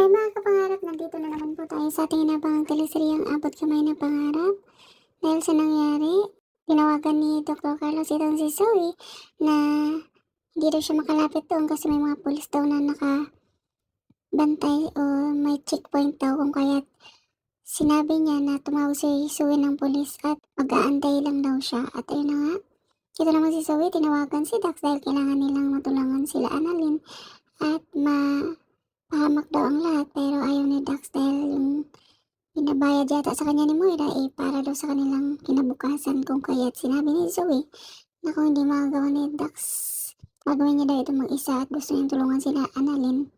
Hi mga kapangarap, nandito na naman po tayo sa ating inabangang teleseryang Abot Kamay na Pangarap. Dahil sa nangyari, tinawagan ni Dr. Carlos itong si Zoe na hindi daw siya makalapit doon kasi may mga pulis daw na nakabantay o may checkpoint daw kung kaya sinabi niya na tumawag si Zoe ng pulis at mag-aantay lang daw siya. At ayun na nga, ito naman si Zoe, tinawagan si Dax dahil kailangan nilang matulungan sila Annalyn at ma pahamak daw ang lahat pero ayaw ni Dax dahil yung pinabayad yata sa kanya ni Moira eh para daw sa kanilang kinabukasan kung kaya't sinabi ni Zoe na kung hindi magagawa ni Dax gagawin niya daw ito mag-isa at gusto niyang tulungan sila Annalyn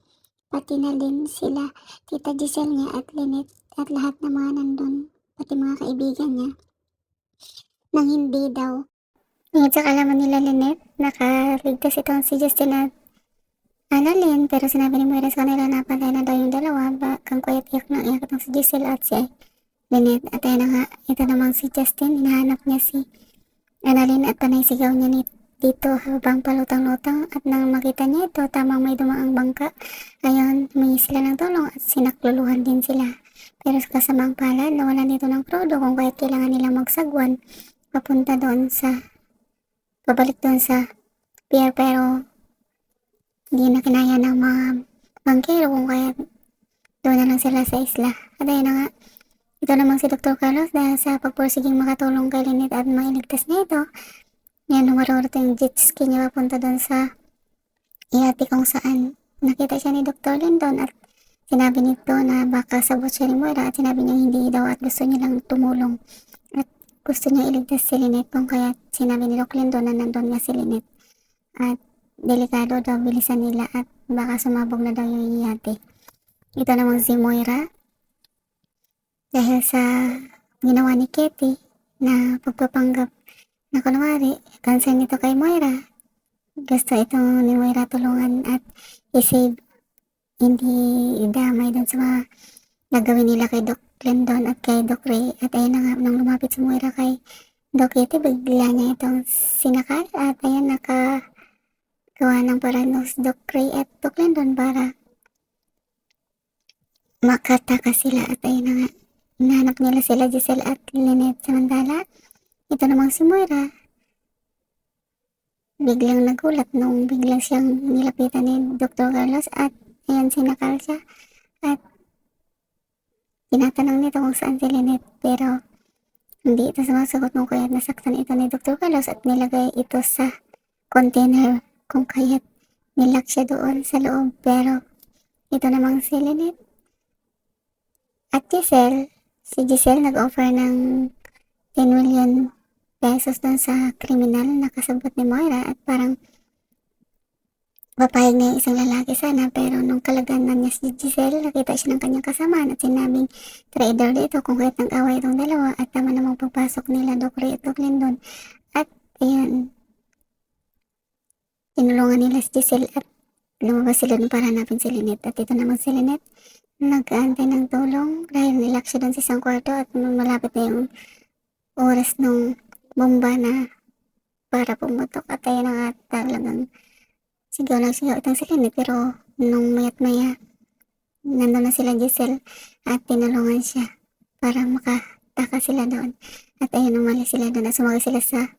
pati na din sila Tita Giselle niya at Lynette at lahat ng mga nandun pati mga kaibigan niya. Nang hindi daw. Ngayon sa kalaman nila Lynette nakaligtas itong si Justin at Annalyn, pero sinabi ni Moira sa kanila na patay na daw yung dalawa, bakang kuyat iyak na iyak itong si Giselle at si Lynette. At ayun na nga, ito namang si Justin, hinahanap niya si Annalyn at panay sigaw niya ni dito habang palutang-lutang at nang makita niya ito, tamang may dumaang bangka. Ayun, humingi sila ng tulong at sinakluluhan din sila. Pero sa kasamang palad, nawalan dito ng krudo kung kaya't kailangan nila magsagwan papunta doon sa, pabalik doon sa pier pero hindi na kinaya ng mga bangkero kung kaya doon na lang sila sa isla. At ayun na nga, ito namang si Dr. Carlos dahil sa pagpursiging makatulong kay Lynette at mailigtas niya ito. Yan, humarurot yung jet ski niya papunta doon sa iati kung saan nakita siya ni Dr. Lindon at sinabi nito na baka sabot siya ni Moira at sinabi niya hindi daw at gusto niya lang tumulong at gusto niya iligtas si Lynette kung kaya sinabi ni Doc Lindon na nandun nga si Lynette at delikado daw bilisan nila at baka sumabog na daw yung yate. Ito namang si Moira dahil sa ginawa ni Ketty na pagpapanggap na kunwari, concern nito kay Moira. Gusto itong ni Moira tulungan at isave hindi damay dun sa mga nagawin nila kay Doc Glendon at kay Doc Ray. At ayun na nga, nang lumapit si Moira kay Doc Kitty, bigla niya itong sinakal at ayun naka gawa ng paraan ng Doc Ray at Doc Glendon para makataka sila at ayun na nga, hinahanap nila sila Giselle at Lynette samantala. Ito namang si Moira, biglang nagulat nung biglang siyang nilapitan ni Dr. Carlos at ayan sinakal siya at tinatanong nito kung saan si Lynette pero hindi ito sumasagot nung kaya nasaktan ito ni Dr. Carlos at nilagay ito sa container kung kaya't nilak siya doon sa loob. Pero ito namang si Lynette at Giselle si Giselle nag-offer ng 10 million pesos doon sa kriminal na kasabot ni Moira. At parang papayag na yung isang lalaki sana. Pero nung kalaganan niya si Giselle nakita siya ng kanyang kasamaan at sinabing trader dito kung kaya't nag-away itong dalawa. At tama namang pagpasok nila Doc Ray at Doc at ayan tinulungan nila si Giselle at lumabas sila doon para hanapin si Lynette. At ito naman si Lynette nag-aantay ng tulong dahil nilak siya doon sa isang kwarto at malapit na yung oras ng bomba na para pumutok. At ayun na nga talagang sigaw lang sigaw itong si Lynette. Pero nung mayat maya nandun na sila Giselle at tinulungan siya para makataka sila doon. At ayun umali sila doon at sumagi sila sa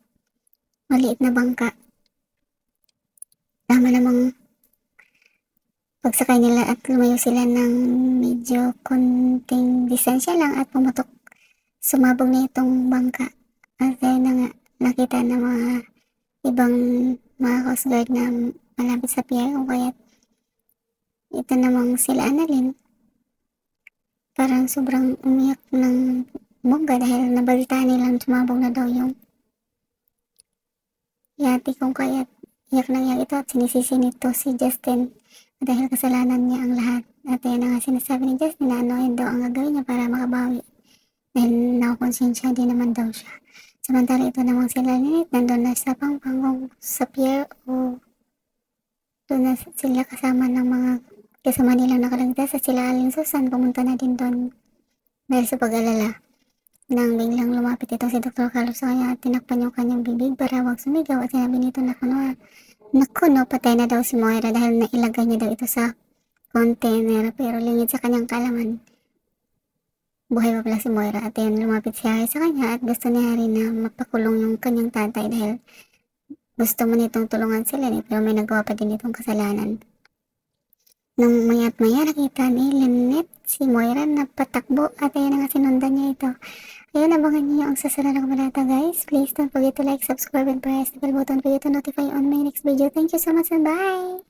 maliit na bangka tama namang pagsakay nila at lumayo sila ng medyo konting distansya lang at pumutok. Sumabog na itong bangka. At ayun na nga nakita ng mga ibang mga coast guard na malapit sa pier o kaya ito namang sila Annalyn. Parang sobrang umiyak ng bongga dahil nabalitaan nilang sumabog na daw yung yati kung kaya iyak na iyak ito at sinisisi nito si Justin. Dahil kasalanan niya ang lahat. At yan na nga sinasabi ni Justin na yun daw ang gagawin niya para makabawi. Dahil nakakonsensya din naman daw siya. Samantala ito namang sila Lynette nandun na sa pangpangong sa pier o doon na sila kasama ng mga kasama nilang nakaligtas at sila Aling Susan pumunta na din doon dahil sa pag-alala nang biglang lumapit ito si Dr. Carlos sa kanya at tinakpan yung kanyang bibig para wag sumigaw at sinabi nito na kuno naku no patay na daw si Moira dahil nailagay niya daw ito sa container pero lingid sa kanyang kalaman. Buhay pa pala si Moira at yun lumapit si Harry sa kanya at gusto ni Harry na mapakulong yung kanyang tatay dahil gusto mo nitong tulungan si Lynette pero may nagawa pa din itong kasalanan. Nung maya't maya nakita ni Lynette si Moira na patakbo at ayun nga sinundan niya ito. Ayun, abangan niyo ang susunod na kabalata guys. Please don't forget to like, subscribe, and press the bell button for you to notify on my next video. Thank you so much and bye!